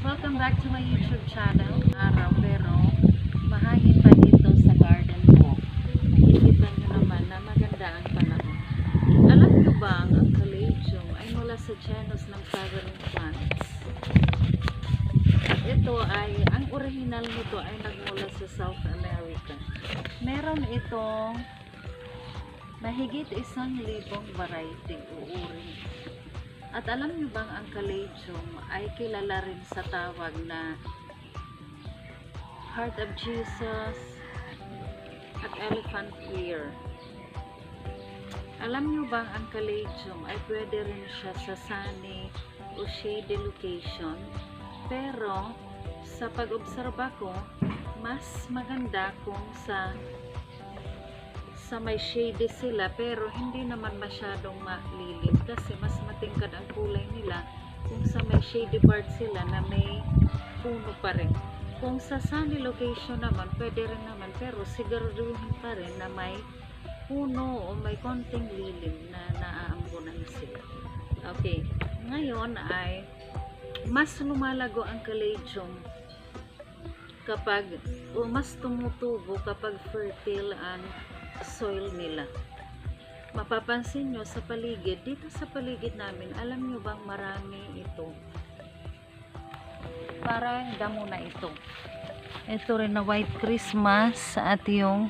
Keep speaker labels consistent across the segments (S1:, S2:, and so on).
S1: Welcome back to my YouTube channel. Araw pero mahangin pa dito sa garden ko. Nakikita nyo naman na maganda ang panahon. Alam nyo ba ang caladium ay mula sa genus ng flowering plants? Ito ay, ang original nito ay nagmula sa South America. Meron itong mahigit isang libong variety o uri. At alam niyo bang ang caladium ay kilala rin sa tawag na Heart of Jesus at Elephant Ear. Alam niyo bang ang caladium ay pwede rin siya sa sunny o shady location pero sa pag-obserba ko mas maganda kung sa sa may shady sila pero hindi naman masyadong malilim kasi mas matingkad ang kulay nila kung sa may shady part sila na may puno pa rin. Kung sa sunny location naman, pwede rin naman pero siguraduhin pa rin na may puno o may konting lilim na naaambunan sila. Okay, ngayon ay mas lumalago ang caladium kapag o mas tumutubo kapag fertile ang soil nila. Mapapansin nyo sa paligid, dito sa paligid namin, alam nyo bang marami ito? Parang damo na ito. Ito rin na white Christmas at yung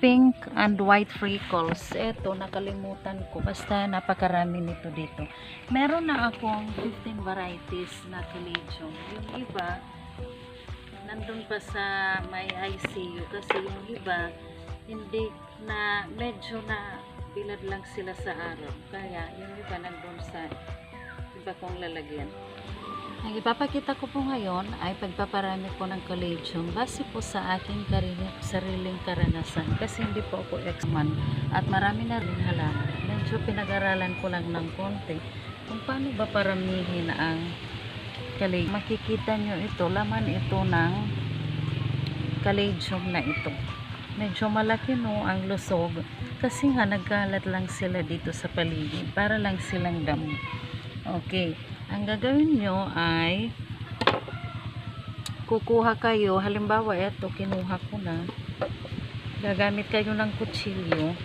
S1: pink and white freckles. Ito, nakalimutan ko. Basta napakarami nito dito. Meron na akong 15 varieties na caladium. Yung iba, nandun pa sa may ICU kasi yung iba, hindi na medyo na bilad lang sila sa araw. Kaya yung iba nandun sa iba kong lalagyan. Ang ipapakita ko po ngayon ay pagpaparami ko ng caladium base po sa aking karili- sariling karanasan kasi hindi po ako ex-man at marami na rin halaman. Medyo pinag-aralan ko lang ng konti kung paano ba paramihin ang caladium. Makikita nyo ito, laman ito ng caladium na ito medyo malaki no ang lusog. Kasi nga nagkalat lang sila dito sa paligid para lang silang damo. Okay ang gagawin nyo ay kukuha kayo. Halimbawa eto kinuha ko na. Gagamit kayo ng kutsilyo.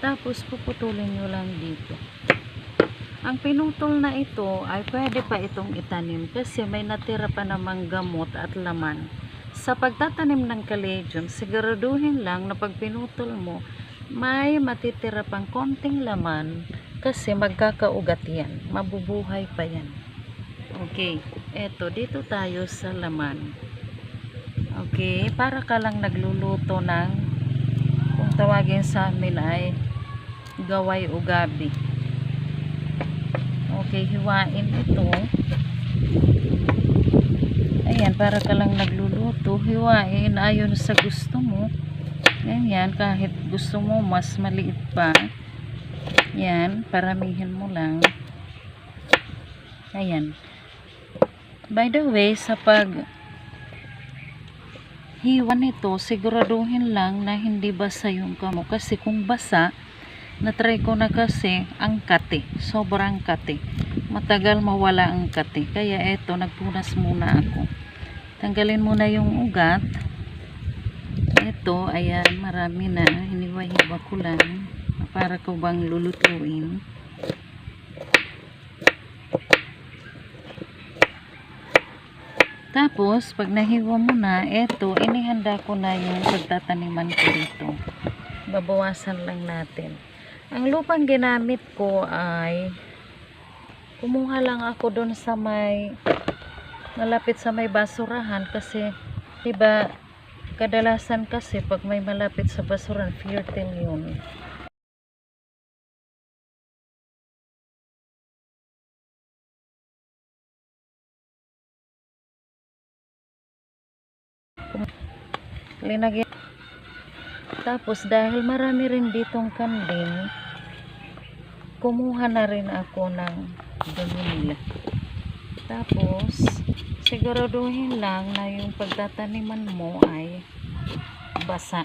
S1: Tapos puputulin nyo lang dito. Ang pinutol na ito ay pwede pa itong itanim kasi may natira pa namang gamot at laman sa pagtatanim ng caladium, siguraduhin lang na pag pinutol mo, may matitira pang konting laman kasi magkakaugat yan. Mabubuhay pa yan. Okay, eto, dito tayo sa laman. Okay, para ka lang nagluluto ng kung tawagin sa amin ay gaway o gabi. Okay, hiwain ito. Ayan, para ka lang nagluluto, hiwain ayon sa gusto mo. Ganyan, kahit gusto mo mas maliit pa. Yan, paramihin mo lang. Ayan. By the way, sa pag hiwa nito, siguraduhin lang na hindi basa yung kamo. Kasi kung basa, na-try ko na kasi ang kate. Sobrang kate. Matagal mawala ang kate. Kaya eto, nagpunas muna ako. Tanggalin muna yung ugat. Ito, ayan, marami na. Hiniwa-hiwa ko lang. Para ko bang lulutuin. Tapos, pag nahiwa mo na, eto, inihanda ko na yung pagtataniman ko dito. Babawasan lang natin. Ang lupang ginamit ko ay kumuha lang ako doon sa may malapit sa may basurahan kasi diba kadalasan kasi pag may malapit sa basurahan fertile yun. Linagyan tapos dahil marami rin ditong kambing kumuha na rin ako ng dumi nila tapos, siguraduhin lang na yung pagtataniman mo ay basa.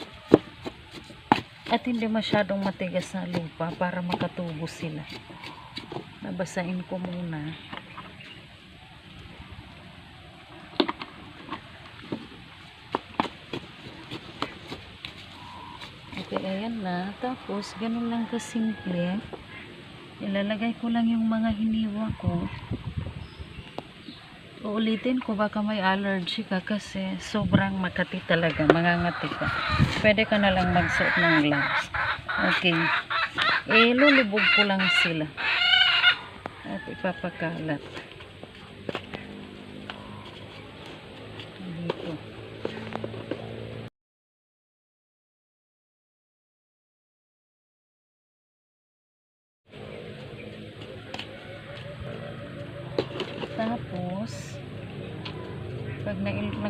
S1: At hindi masyadong matigas na lupa para makatubo sila. Nabasain ko muna. Okay, ayan na. Tapos, ganun lang kasimple. Ilalagay ko lang yung mga hiniwa ko. Uulitin ko baka may allergy ka kasi sobrang makati talaga, mangangati ka. Pwede ka na lang magsuot ng gloves. Okay. Eh, lulubog ko lang sila. At ipapakalat.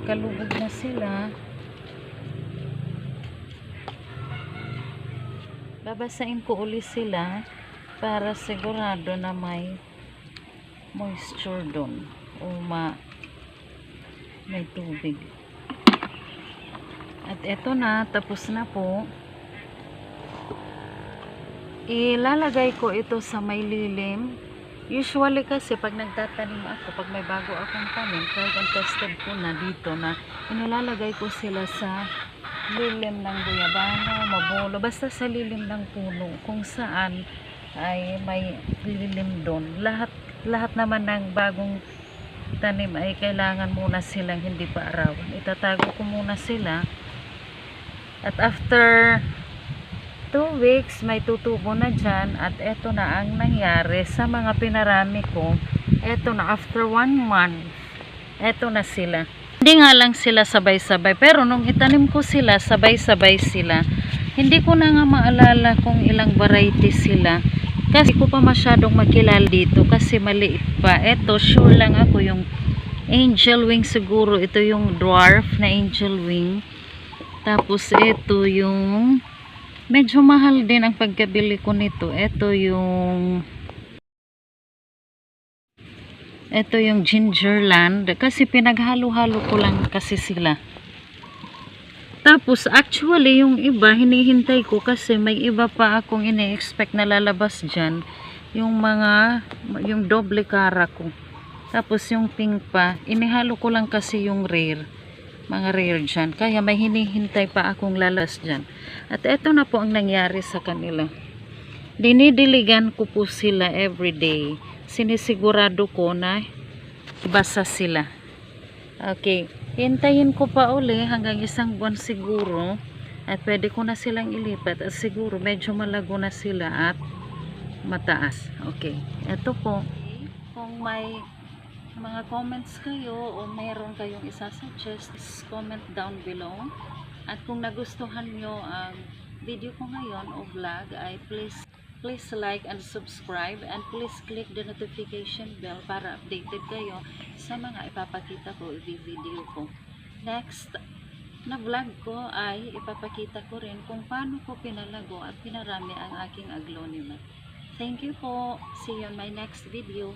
S1: Nakalubog na sila, babasain ko uli sila para sigurado na may moisture doon o ma may tubig. At eto na, tapos na po. Ilalagay ko ito sa may lilim. Usually kasi pag nagtatanim ako, pag may bago akong tanim, kahit ang tested ko na dito na inilalagay ko sila sa lilim ng guyabano, mabolo, basta sa lilim ng puno, kung saan ay may lilim doon. Lahat, lahat naman ng bagong tanim ay kailangan muna silang hindi pa arawan. Itatago ko muna sila. At after 2 weeks, may tutubo na dyan. At eto na ang nangyari sa mga pinarami ko. Eto na, after 1 month, eto na sila. Hindi nga lang sila sabay-sabay. Pero nung itanim ko sila, sabay-sabay sila. Hindi ko na nga maalala kung ilang variety sila. Kasi ko pa masyadong makilala dito kasi maliit pa. Eto, sure lang ako yung angel wing siguro. Ito yung dwarf na angel wing. Tapos ito yung medyo mahal din ang pagkabili ko nito. Ito yung ito yung gingerland kasi pinaghalo-halo ko lang kasi sila. Tapos actually yung iba hinihintay ko kasi may iba pa akong ini-expect na lalabas dyan. Yung mga yung doble kara ko. Tapos yung pink pa, inihalo ko lang kasi yung rare. Mga rare dyan. Kaya may hinihintay pa akong lalas dyan. At eto na po ang nangyari sa kanila. Dinidiligan ko po sila everyday. Sinisigurado ko na basa sila. Okay. Hintayin ko pa uli hanggang isang buwan siguro. At pwede ko na silang ilipat. At siguro medyo malago na sila at mataas. Okay. Ito po. Kung may mga comments kayo o mayroon kayong isasuggest, comment down below. At kung nagustuhan nyo ang video ko ngayon o vlog ay please please like and subscribe and please click the notification bell para updated kayo sa mga ipapakita ko i-video ko. Next na vlog ko ay ipapakita ko rin kung paano ko pinalago at pinarami ang aking aglonema. Thank you po. See you on my next video.